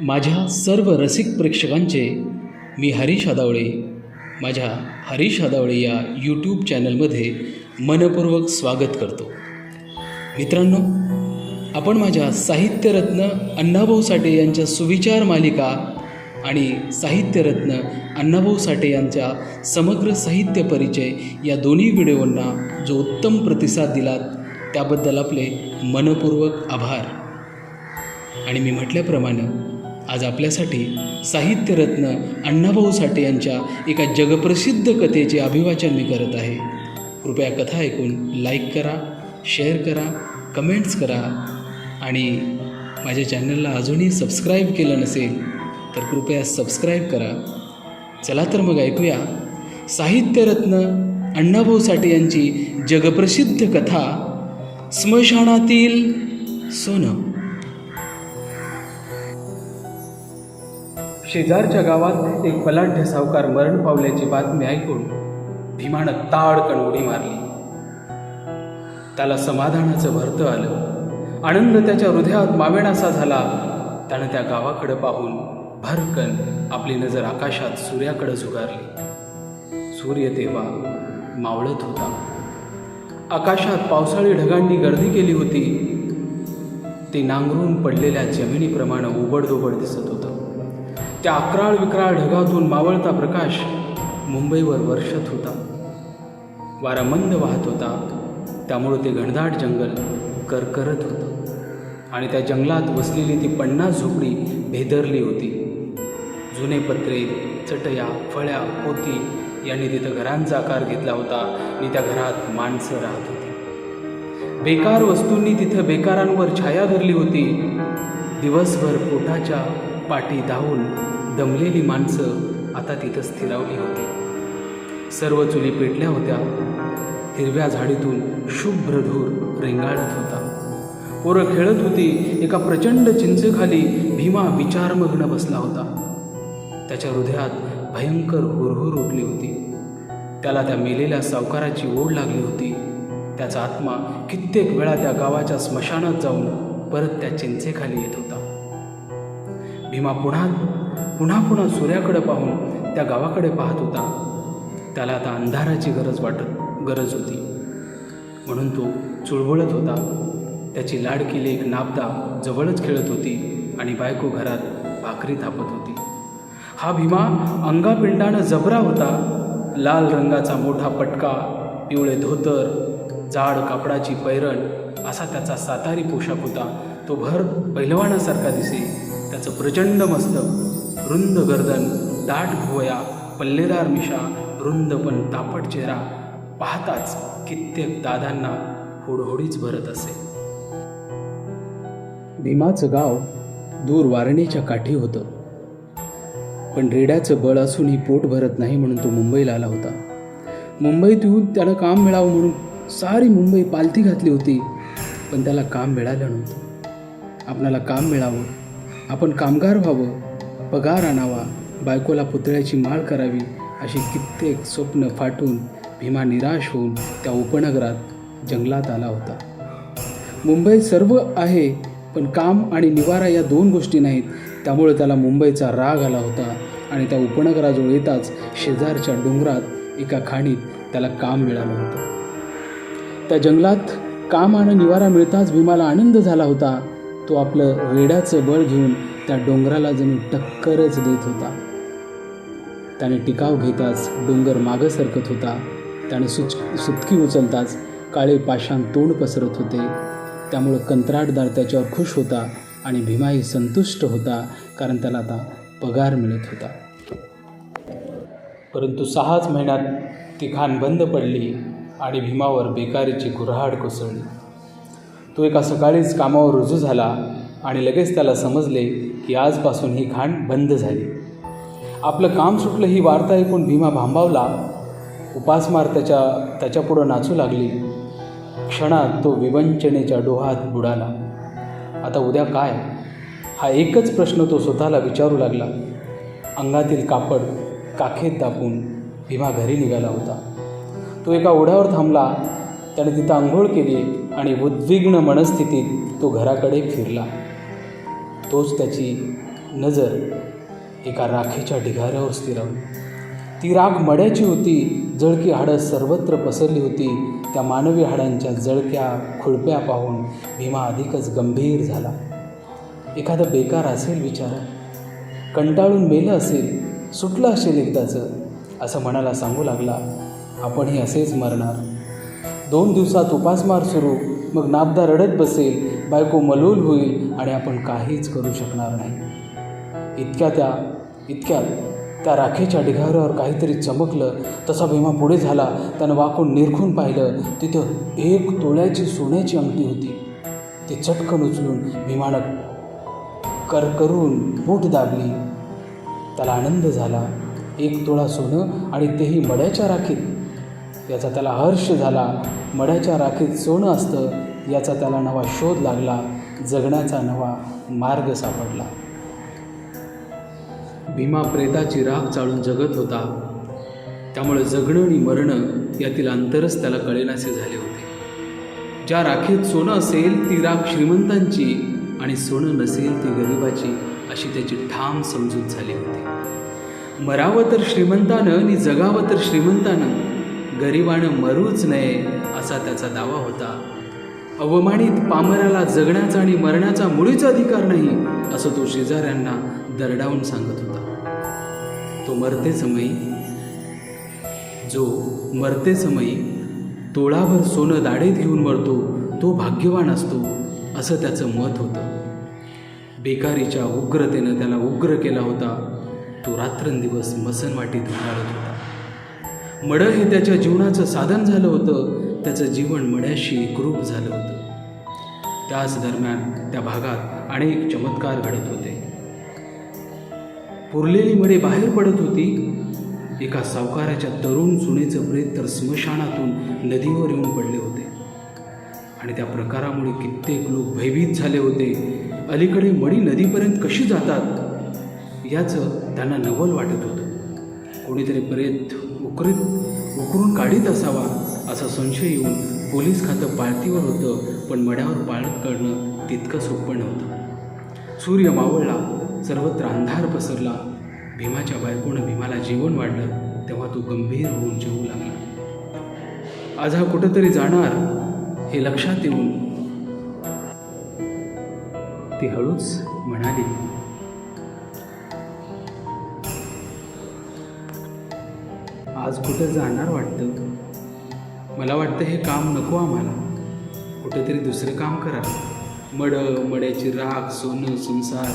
माझ्या सर्व रसिक प्रेक्षकांचे मी हरीश आदावळे माझ्या हरीश आदावळे या यूट्यूब चॅनलमध्ये मनपूर्वक स्वागत करतो. मित्रांनो आपण माझ्या साहित्यरत्न अण्णाभाऊ साठे यांच्या सुविचार मालिका आणि साहित्यरत्न अण्णाभाऊ साठे यांच्या समग्र साहित्य परिचय या दोन्ही व्हिडिओंना जो उत्तम प्रतिसाद दिलात त्याबद्दल आपले मनपूर्वक आभार. आणि मी म्हटल्याप्रमाणे आज आपल्यासाठी साहित्यरत्न अण्णाभाऊ साठे यांच्या एका जगप्रसिद्ध कथेचे अभिवाचन मी करत आहे. कृपया कथा ऐकून लाईक करा शेअर करा कमेंट्स करा. आणि माझ्या चॅनलला अजूनही सबस्क्राईब केलं नसेल तर कृपया सबस्क्राईब करा. चला तर मग ऐकूया. साहित्यरत्न अण्णाभाऊ साठे यांची जगप्रसिद्ध कथा स्मशानातील सोनं. शेजारच्या गावात एक बलाढ्य सावकार मरण पावल्याची बातमी ऐकून भीमानं ताडकण उडी मारली. त्याला समाधानाचं भरतं आलं. आनंद त्याच्या हृदयात मावेणासा झाला. त्यानं त्या गावाकडं पाहून भरकन आपली नजर आकाशात सूर्याकडे झुगारली. सूर्य तेव्हा मावळत होता. आकाशात पावसाळी ढगांनी गर्दी केली होती. ते नांगरून पडलेल्या जमिनीप्रमाणे उबडधोबड दिसत होतं. त्या अकराळ विक्राळ ढगातून मावळता प्रकाश मुंबईवर वर्षत होता. वारा मंद वाहत होता. त्यामुळं ते घनदाट जंगल करकरत होतं. आणि त्या जंगलात वसलेली ती पन्नास झोपडी भेदरली होती. जुने पत्रे चटया फळ्या पोती यांनी तिथं घरांचा आकार घेतला होता. आणि त्या घरात माणसं राहत होती. बेकार वस्तूंनी तिथं बेकारांवर छाया धरली होती. दिवसभर पोटाच्या पाठी धावून दमलेली माणसं आता तिथं स्थिरावली होती. सर्व चुली पेटल्या होत्या. हिरव्या झाडीतून शुभ्र धूर रेंगाळत होता. पोरं खेळत होती एका प्रचंड चिंचेखाली भीमा विचारमग्न बसला होता. त्याच्या हृदयात भयंकर हुरहुर उठली होती. त्याला त्या मेलेल्या सावकाराची ओढ लागली होती. त्याचा आत्मा कित्येक वेळा त्या गावाच्या स्मशानात जाऊन परत त्या चिंचेखाली येत होता. भीमा पुन्हा पुन्हा पुन्हा सूर्याकडे पाहून त्या गावाकडे पाहत होता. त्याला आता अंधाराची गरज वाटत गरज होती. म्हणून तो चुळबुळत होता. त्याची लाडकी एक नाबदा जवळच खेळत होती आणि बायको घरात भाकरी थापत होती. हा भीमा अंगापिंडानं जबरा होता. लाल रंगाचा मोठा पटका पिवळे धोतर जाड कापडाची पैरण असा त्याचा सातारी पोशाख होता. तो भर पैलवानासारखा दिसे. त्याचं प्रचंड मस्तक. रुंद गर्दन दाट भुवया पल्लेदार मिशा रुंद पण तापट चेहरा पाहताच कित्येक दादांना होडहोडीच भरत असे. भीमाचं गाव दूर वारणीच्या काठी होतं. पण रेड्याचं बळ असूनही पोट भरत नाही म्हणून तो मुंबईला आला होता. मुंबईत येऊन त्यानं काम मिळावं म्हणून सारी मुंबई पालथी घातली होती. पण त्याला काम मिळालं नव्हतं. आपणाला काम मिळावं आपण कामगार व्हावं पगार आणावा बायकोला पुतळ्याची माळ करावी अशी कित्येक स्वप्न फाटून भीमा निराश होऊन त्या उपनगरात जंगलात आला होता. मुंबई सर्व आहे पण काम आणि निवारा या दोन गोष्टी नाहीत. त्यामुळे त्याला मुंबईचा राग आला होता आणि त्या उपनगराजवळ येताच शेजारच्या डोंगरात एका खाणीत त्याला काम मिळालं होतं. त्या जंगलात काम आणि निवारा मिळताच भीमाला आनंद झाला होता. तो आपलं रेड्याचं बळ घेऊन त्या डोंगराला जणू टक्करच देत होता. त्याने टिकाव घेताच डोंगर मागं सरकत होता. त्याने सुच सुतकी उचलताच काळे पाषाण तोंड पसरत होते. त्यामुळं कंत्राटदार त्याच्यावर खुश होता आणि भीमाही संतुष्ट होता कारण त्याला आता पगार मिळत होता. परंतु सहाच महिन्यात ती खाण बंद पडली आणि भीमावर बेकारीची कुऱ्हाड कोसळली. तो एका सकाळीच कामावर रुजू झाला आणि लगेच त्याला समजले की आजपासून ही खाण बंद झाली. आपलं काम सुटलं ही वार्ता ऐकून भीमा भांबावला. उपासमार त्याच्या त्याच्यापुढं नाचू लागली. क्षणात तो विवंचनेच्या डोहात बुडाला. आता उद्या काय? हा एकच प्रश्न तो स्वतःला विचारू लागला. अंगातील कापड काखेत दापून भीमा घरी निघाला होता. तो एका ओढ्यावर थांबला. त्याने तिथं आंघोळ केली आणि उद्विग्न मनस्थितीत तो घराकडे फिरला. तोच त्याची नजर एका राखेच्या ढिगाऱ्यावर स्थिरावली ती राख मड्याची होती जळकी हाडं सर्वत्र पसरली होती. त्या मानवी हाडांच्या जळक्या खुळप्या पाहून भीमा अधिकच गंभीर झाला. एखादा बेकार असेल विचार. कंटाळून मेलं असेल सुटलं असेल एकदाचं असं मनाला सांगू लागला आपणही असेच मरणार. दोन दिवसात उपासमार सुरू. मग नाबदा रडत बसेल बायको मलूल होईल आणि आपण काहीच करू शकणार नाही. इतक्या त्या इतक्यात त्या राखेच्या ढिगाऱ्यावर काहीतरी चमकलं. तसा भीमा पुढे झाला. त्यानं वाकून निरखून पाहिलं. तिथं एक तोळ्याची सोन्याची अंगठी होती. ती चटकन उचलून भीमानं करकरून बूट दाबली. त्याला आनंद झाला. एक तोळा सोनं आणि तेही मड्याच्या राखीत. याचा त्याला हर्ष झाला. मढ्याच्या राखीत सोनं असतं याचा त्याला नवा शोध लागला. जगण्याचा नवा मार्ग सापडला. भीमा प्रेताची राख चाळून जगत होता. त्यामुळे जगणं आणि मरणं यातील अंतरच त्याला कळेनासे झाले होते. ज्या राखीत सोनं असेल ती राख श्रीमंतांची आणि सोनं नसेल ती गरिबाची अशी त्याची ठाम समजूत झाली होती. मरावं तर श्रीमंतानं आणि जगावं तर श्रीमंतानं. गरिबानं मरूच नये असा त्याचा दावा होता. अवमानित पामराला जगण्याचा आणि मरण्याचा मुळीच अधिकार नाही असं तो शेजाऱ्यांना दरडावून सांगत होता. तो मरते समयी जो मरते समयी तोळाभर सोनं दाढेत घेऊन मरतो तो भाग्यवान असतो असं त्याचं मत होतं. बेकारीच्या उग्रतेनं त्याला उग्र केला होता. तो रात्रंदिवस मसनवाटीत उभारत होता. मड हे त्याच्या जीवनाचं साधन झालं होतं. त्याचं जीवन मड्याशी एकरूप झालं होतं. त्याच दरम्यान त्या भागात अनेक चमत्कार घडत होते. पुरलेली मडे बाहेर पडत होती. एका सावकाराच्या तरुण सुनेचं प्रेत तर स्मशानातून नदीवर येऊन पडले होते. आणि त्या प्रकारामुळे कित्येक लोक भयभीत झाले होते. अलीकडे मडी नदीपर्यंत कशी जातात? याचं त्यांना नवल वाटत होतं. कोणीतरी प्रेत उकरीत उकरून काढीत असावा असा संशय येऊन पोलीस खातं पाळतीवर होतं पण मड्यावर पाळत काढणं तितकं सोपं नव्हतं. सूर्य मावळला सर्वत्र अंधार पसरला. भीमाच्या बायकोनं भीमाला जेवण वाढलं तेव्हा तो गंभीर होऊन जेवू लागला. आज हा कुठंतरी जाणार हे लक्षात येऊन ती हळूच म्हणाली आज कुठं जाणार वाटतं? मला वाटतं हे काम नको आम्हाला. कुठेतरी दुसरं काम करा. मड मड्याची राख सोनं संसार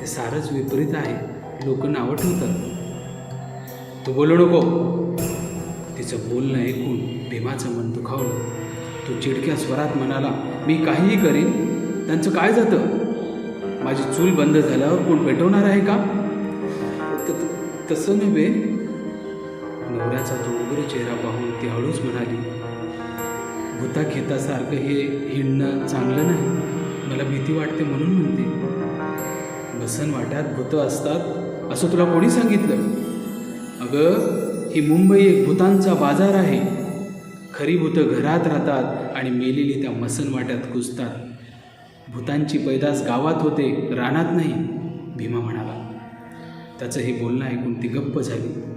हे सारंच विपरीत आहे. लोक नावं ठेवतात. तू बोलू नको. तिचं बोलणं ऐकून भीमाचं मन दुखावलं. तो चिडक्या स्वरात म्हणाला मी काहीही करीन त्यांचं काय जातं? माझी चूल बंद झाल्यावर कोण पेटवणार आहे का? तसं नव्हे. नवऱ्याचा तो उग्र चेहरा पाहून ती हळूच म्हणाली भूता खेतासारखं हे हिंडणं चांगलं नाही. मला भीती वाटते म्हणून म्हणते. बसन वाट्यात भूतं असतात असं तुला कोणी सांगितलं? अगं ही मुंबई एक भूतांचा बाजार आहे. खरी भूतं घरात राहतात आणि मेलेली त्या मसन वाट्यात कुजतात. भूतांची पैदास गावात होते रानात नाही भीमा म्हणाला. त्याचं हे बोलणं ऐकून ती गप्प झाली.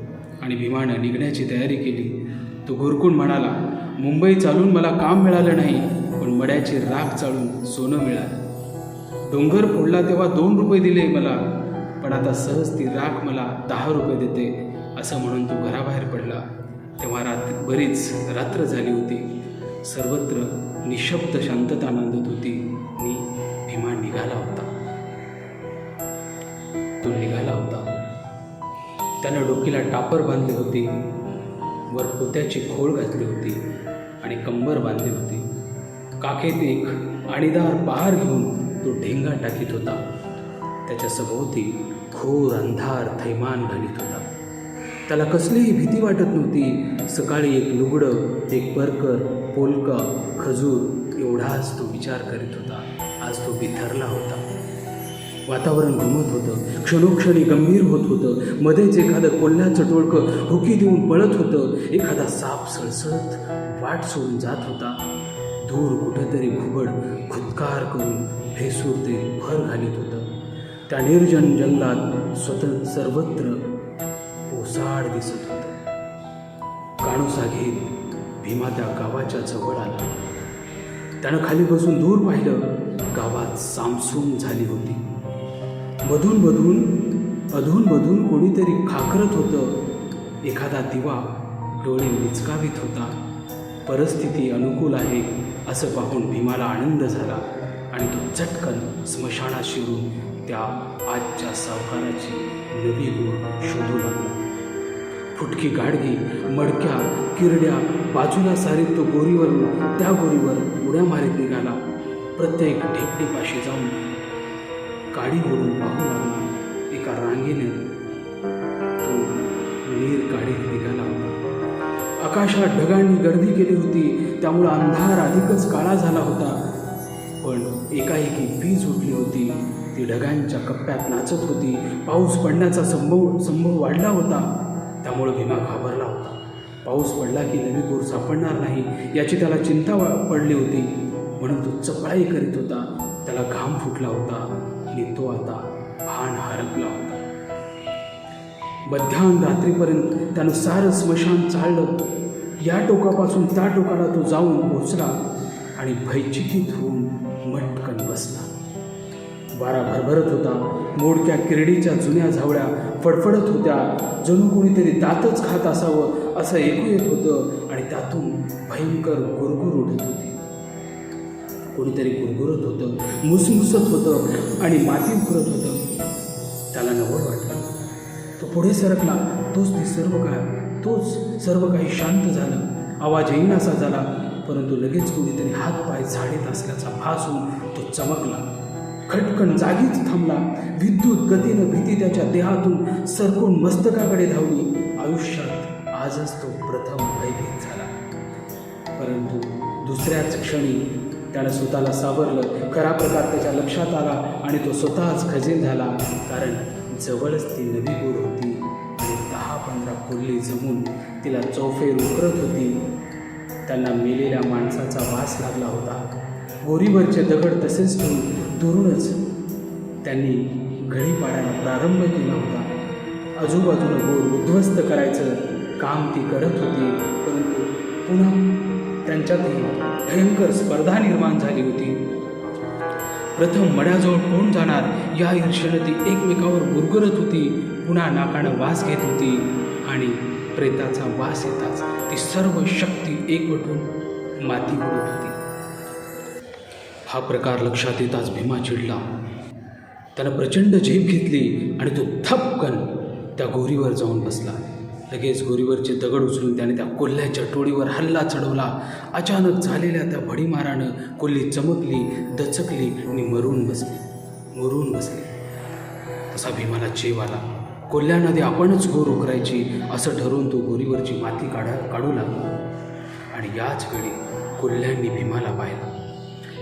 आणि विमानं निघण्याची तयारी केली. तो घुरकून म्हणाला मुंबई चालून मला काम मिळालं नाही पण मड्याची राख चालून सोनं मिळालं. डोंगर फोडला तेव्हा दोन रुपये दिले मला पण आता सहज ती राख मला दहा रुपये देते असं म्हणून तो घराबाहेर पडला. तेव्हा रात्र बरीच रात्र झाली होती. सर्वत्र निशब्द शांतता नांदत होती. त्यानं डोकीला टापर बांधली होती वर पोत्याची खोळ घातली होती आणि कंबर बांधली होती. काखेत एक आणीदार पहार घेऊन तो ढेंगा टाकीत होता. त्याच्या सभोवती घोर अंधार थैमान घालीत होता. त्याला कसलीही भीती वाटत नव्हती. सकाळी एक लुगडं एक परकर पोलका खजूर एवढाच तो विचार करीत होता. आज तो बिथरला होता. वातावरण घुमत होतं. क्षणोक्षणी गंभीर होत होतं. मध्येच एखादं कोल्ह्याचं टोळकं हुकी देऊन पळत होतं. एखादा साप सळसळत वाट सोडून जात होता. दूर कुठंतरी घुबड खुदकार करून भेसूर ते भर घालीत होतं. त्या निर्जन जंगलात स्वतः सर्वत्र ओसाड दिसत होत. काणूसा घेत भीमा त्या गावाच्या जवळ आला. त्यानं खाली बसून दूर पाहिलं. गावात सामसूम झाली होती. मधून मधून अधून मधून कोणीतरी खाकरत होतं. एखादा दिवा डोळे मिचकावीत होता. परिस्थिती अनुकूल आहे असं पाहून भीमाला आनंद झाला आणि तो चटकन स्मशानात शिरून त्या आजच्या सावकाराची नवी गोड शोधू लागला. फुटकी गाडगी मडक्या किरड्या बाजूला सारीत तो गोरीवर त्या गोरीवर उड्या मारीत निघाला. प्रत्येक ढेपणीपाशी जाऊन काडी ओढून पाहू लागला. एका रांगेने तो नीर काडीत निघाला होता. आकाशात ढगांनी गर्दी केली होती. त्यामुळं अंधार अधिकच काळा झाला होता. पण एकाएकी वीज उठली होती. ती ढगांच्या कप्प्यात नाचत होती. पाऊस पडण्याचा संभव संभव वाढला होता. त्यामुळं भीमा घाबरला होता. पाऊस पडला की नवी गोर सापडणार नाही याची त्याला चिंता पडली होती. म्हणून तो चपळाई करीत होता. त्याला घाम फुटला होता. आणि तो आता. भान हरपला होता. मध्यान रात्रीपर्यंत त्यानं सारं स्मशान चाललं. या टोकापासून त्या टोकाला तो जाऊन पोचला आणि भयचिकीत होऊन मटकन बसला. वारा भरभरत होता. मोडक्या किरडीच्या जुन्या झावळ्या फडफडत होत्या. जणू कोणीतरी दातच खात असावं असं ऐकू येत होतं आणि त्यातून भयंकर गुरगुर उठत होते. कोणीतरी गुरगुरत होतं मुसमुसत होतं आणि माती उकरत होतं. त्याला नवळ वाटलं. तो पुढे सरकला. तोच ती सर्व काय तोच सर्व काही शांत झालं. आवाज येईनासा झाला परंतु लगेच कोणीतरी हात पाय झाडीत असल्याचा भास होऊन तो चमकला. खटकन जागीच थांबला. विद्युत गतीनं भीती त्याच्या देहातून सरकून मस्तकाकडे धावली. आयुष्यात आजच तो प्रथम भयभीत झाला. परंतु दुसऱ्याच क्षणी त्यानं स्वतःला सावरलं. खरा प्रकार त्याच्या लक्षात आला आणि तो स्वतःच खजीन झाला. कारण जवळच ती नदी गोर होती आणि दहा पंधरा कोल्ही जमून तिला चौफेर उकरत होती. त्यांना मेलेल्या माणसाचा वास लागला होता. गोरीवरचे दगड तसेच ठेवून दुरूनच त्यांनी घडी पाडायला प्रारंभ केला होता. आजूबाजूनं गोर उद्ध्वस्त करायचं काम ती करत होती परंतु पुन्हा त्यांच्यातही भयंकर स्पर्धा निर्माण झाली होती. प्रथम मड्याजवळ कोण जाणार या ईर्षेनं ती एकमेकावर गुरगुरत होती पुन्हा नाकानं वास घेत होती आणि प्रेताचा वास येताच ती सर्व शक्ती एकवटून माती उडत होती. हा प्रकार लक्षात येताच भीमा चिडला. त्यानं प्रचंड झेप घेतली आणि तो थपकन त्या गोरीवर जाऊन बसला. लगेच गोरीवरचे दगड उचलून त्याने त्या कोल्ह्याच्या टोळीवर हल्ला चढवला. अचानक झालेल्या त्या भडीमारानं कोल्ही चमकली दचकली आणि मरून बसली. मरून बसली. तसा भीमाला चेव आला. कोल्ह्यामध्ये आपणच गोर उकरायची असं ठरवून तो गोरीवरची माती काढा काढू लागला. आणि याच वेळी कोल्ह्यांनी भीमाला पाहिला.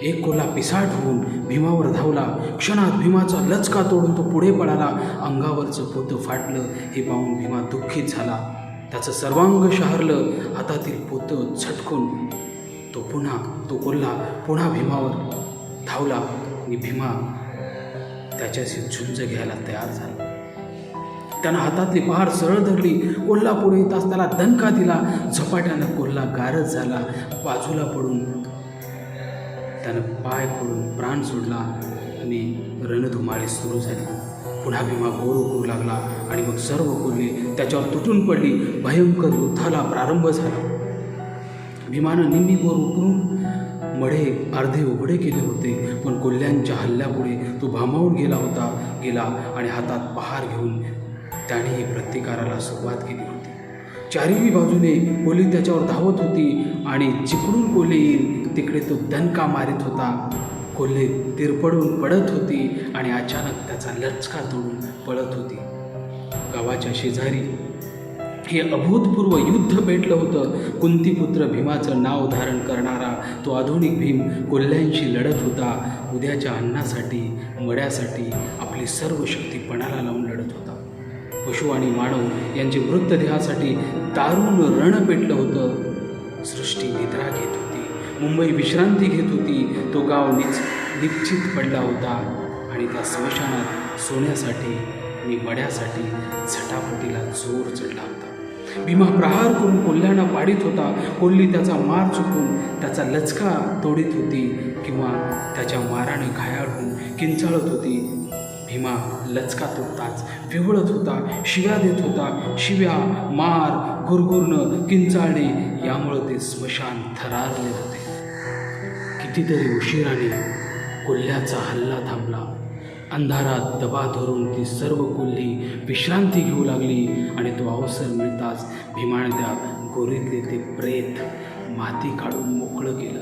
एक कोल्हा पिसाट होऊन भीमावर धावला. क्षणात भीमाचा लचका तोडून तो पुढे पळाला. अंगावरचं पोतं फाटलं हे पाहून भीमा दुःखीत झाला. त्याचं सर्वांग शहरलं. हातातील पोतं झटकून तो पुन्हा तो कोल्हा पुन्हा भीमावर धावला आणि भीमा त्याच्याशी झुंज घ्यायला तयार झाला. त्यानं हातातली पहार सरळ धरली. कोल्हा पुढे येताच त्याला दणका दिला. झपाट्यानं कोल्हा गारच झाला. बाजूला पडून त्यानं पाय खोडून प्राण सोडला आणि रणधुमाळी सुरू झाली. पुन्हा भीमा गोर उकरू लागला आणि मग सर्व कोल्हे त्याच्यावर तुटून पडली. भयंकर युद्धाला प्रारंभ झाला. भीमानं निम्मी गोर उकरून मढे अर्धे उघडे केले होते पण कोल्ह्यांच्या हल्ल्यापुढे तो भामावून गेला होता गेला आणि हातात पहार घेऊन त्यानेही प्रतिकाराला सुरुवात केली होती. चारही बाजूने कोली त्याच्यावर धावत होती आणि जिकडून कोले येईल तिकडे तो दणका मारित होता. कोल्हे तिरपडून पडत होती आणि अचानक त्याचा लचका तोडून पळत होती. गावाच्या शेजारी हे अभूतपूर्व युद्ध पेटलं होतं. कुंतीपुत्र भीमाचं नाव धारण करणारा तो आधुनिक भीम कोल्ह्यांशी लढत होता. उद्याच्या अन्नासाठी मड्यासाठी आपली सर्व शक्ती पणाला लावून लढत होता. पशु आणि मानव यांचे मृतदेहासाठी दारुण रण पेटलं होतं. सृष्टी निद्रा घेत मुंबई विश्रांती घेत होती. तो गाव निच निश्चित पडला होता. आणि त्या स्मशानात सोन्यासाठी आणि मड्यासाठी झटापटीला जोर चढला होता. भीमा प्रहार करून कोल्ह्यांना पाडित होता. कोल्ही त्याचा मार चुकून त्याचा लचका तोडीत होती किंवा त्याच्या माराने घायाळ होऊन किंचाळत होती. भीमा लचका तोडताच विवळत होता शिव्या देत होता. शिव्या मार गुरगुरणं किंचाळणे यामुळं ते स्मशान थरारले होते. कितीतरी उशिराने कोल्ह्याचा हल्ला थांबला. अंधारात दबा धरून ती सर्व कोल्ही विश्रांती घेऊ लागली आणि तो अवसर मिळताच भीमाणत्या गोरीतले ते प्रेत माती काढून मोकळं केलं.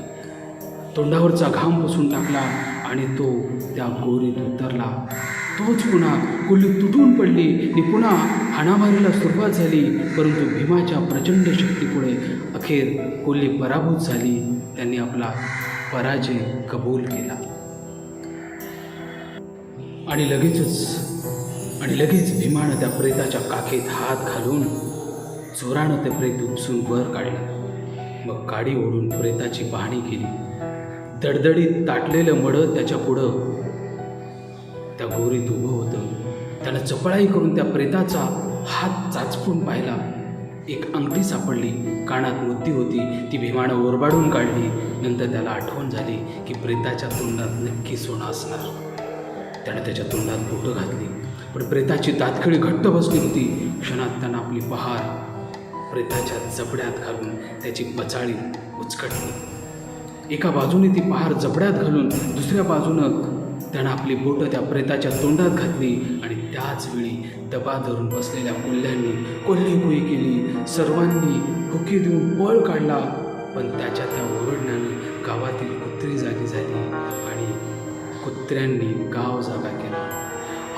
तोंडावरचा घाम पुसून टाकला आणि तो त्या गोरीत उतरला. तोच पुन्हा कोल्ही तुटून पडली. आणि पुन्हा हाणामारीला सुरुवात झाली. परंतु भीमाच्या प्रचंड शक्तीपुढे अखेर कोल्ही पराभूत झाली. त्यांनी आपला पराजय कबूल केला. आणि लगेचच आणि लगेच भीमानं त्या प्रेताच्या काखेत हात घालून जोरानं ते प्रेत उपसून वर काढलं. मग काडी ओढून प्रेताची पाहणी केली. दडदडीत ताटलेलं मडं त्याच्या पुढं. त्या गोरीत उभं होतं. त्यानं चपळाई करून त्या प्रेताचा हात चाचपून पाहिला. एक अंगठी सापडली. कानात मुद्दी होती. ती भीमानं ओरबाडून काढली. नंतर त्याला आठवण झाली की प्रेताच्या तोंडात नक्की सोनं असणार. त्यानं त्याच्या तोंडात बोटं घातली पण प्रेताची तातखळी घट्ट बसली होती. क्षणात त्यानं आपली पहार प्रेताच्या जबड्यात घालून त्याची पचाळी उचकटली. एका बाजूने ती पहार जबड्यात घालून दुसऱ्या बाजूनं त्यानं आपली बोटं त्या प्रेताच्या तोंडात घातली आणि त्याच वेळी दबा धरून बसलेल्या कोल्ह्यांनी कोल्हेकुई केली. सर्वांनी हुकी देऊन पळ काढला पण त्याच्या त्या घडण्याने गावातील कुत्री जागी झाली आणि कुत्र्यांनी गाव जागा केला.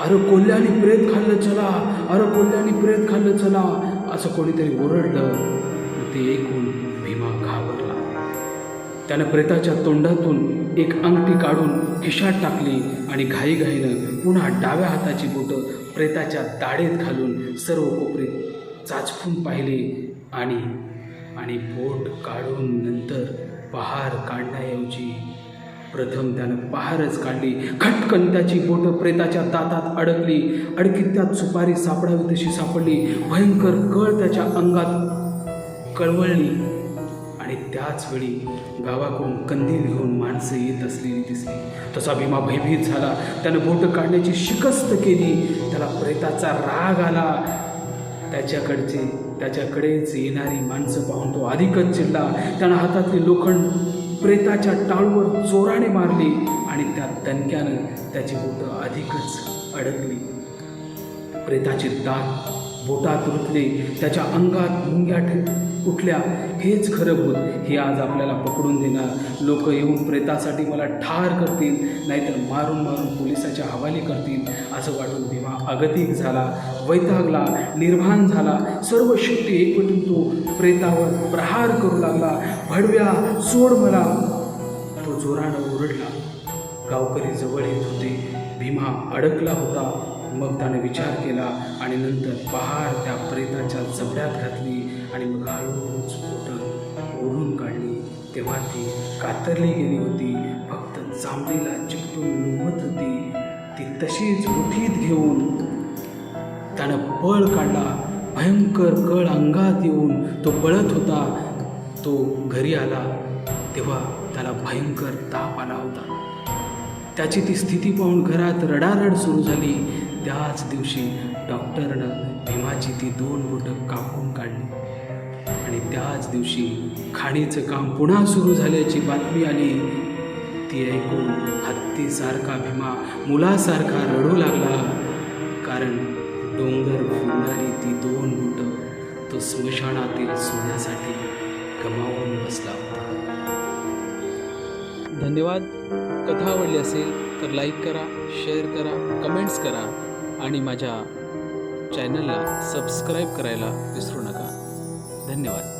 अरे कोल्ह्याने प्रेत खाल्लं चला. अरे कोल्ह्याने प्रेत खाल्लं चला. असं कोणीतरी ओरडलं. ते ऐकून भीमा घाबरला. त्यानं प्रेताच्या तोंडातून एक अंगठी काढून खिशात टाकली आणि घाईघाईनं पुन्हा डाव्या हाताची बोटं प्रेताच्या दाढेत घालून सर्व कोपरे चाचपून पाहिले आणि आणि बोट काढून नंतर पहार काढण्याऐवजी प्रथम त्यानं पहारच काढली. खटकन त्याची बोटं प्रेताच्या तातात अडकली. अडकीत त्यात सुपारी सापडावी तशी सापडली. भयंकर कळ त्याच्या अंगात कळवळली. आणि त्याच वेळी गावाकडून कंदील घेऊन माणसं येत असलेली दिसली. तसा भीमा भयभीत झाला. त्यानं बोटं काढण्याची शिकस्त केली. त्याला प्रेताचा राग आला. त्याच्याकडचे त्याच्याकडेच येणारी माणसं पाहून तो अधिकच चिडला. त्यानं हातातली लोखंड प्रेताच्या टाळूवर जोराने मारली आणि त्या तणक्यानं त्याची बोटं अधिकच अडकली. प्रेताचे दात बोटात रुतले. त्याच्या अंगात मुंग्या कुठल्या उठल्या हेच खरं भूत. हे आज आपल्याला पकडून देणार. लोक येऊन प्रेतासाठी मला ठार करतील. नाहीतर मारून मारून पोलिसाच्या हवाली करतील. असं वाटून भीमा अगतिक झाला. वैतागला निर्भाण झाला. सर्व शक्ती एकवटून तो प्रेतावर प्रहार करू लागला. भडव्या सोड मला तो जोरानं ओरडला. गावकरी जवळ येत होते. भीमा अडकला होता. मग त्याने विचार केला आणि नंतर पहार त्या प्रेताच्या जबड्यात घातली आणि मग हळूहळूच बोटं ओढून काढली. तेव्हा ती कातरली गेली होती. फक्त चांबडीला चिकटून लोंबत होती. ती तशीच मुठीत घेऊन त्यानं पळ काढला. भयंकर कळ अंगात येऊन तो पळत होता. तो घरी आला. तेव्हा त्याला भयंकर ताप आला होता. त्याची ती स्थिती पाहून घरात रडारड सुरू झाली. त्याच दिवशी डॉक्टरनं भीमाची ती दोन बोटं कापून काढली. आणि त्याच दिवशी खाणीचं काम पुन्हा सुरू झाल्याची बातमी आली. ती ऐकून हत्तीसारखा भीमा मुलासारखा रडू लागला. कारण डोंगर फुलणारी ती दोन बोटं तो स्मशानातील सोन्यासाठी गमावून बसला होता. धन्यवाद. कथा आवडली असेल तर लाईक करा शेअर करा कमेंट्स करा आणि माझ्या चॅनलला सबस्क्राईब करायला विसरू नका. धन्यवाद.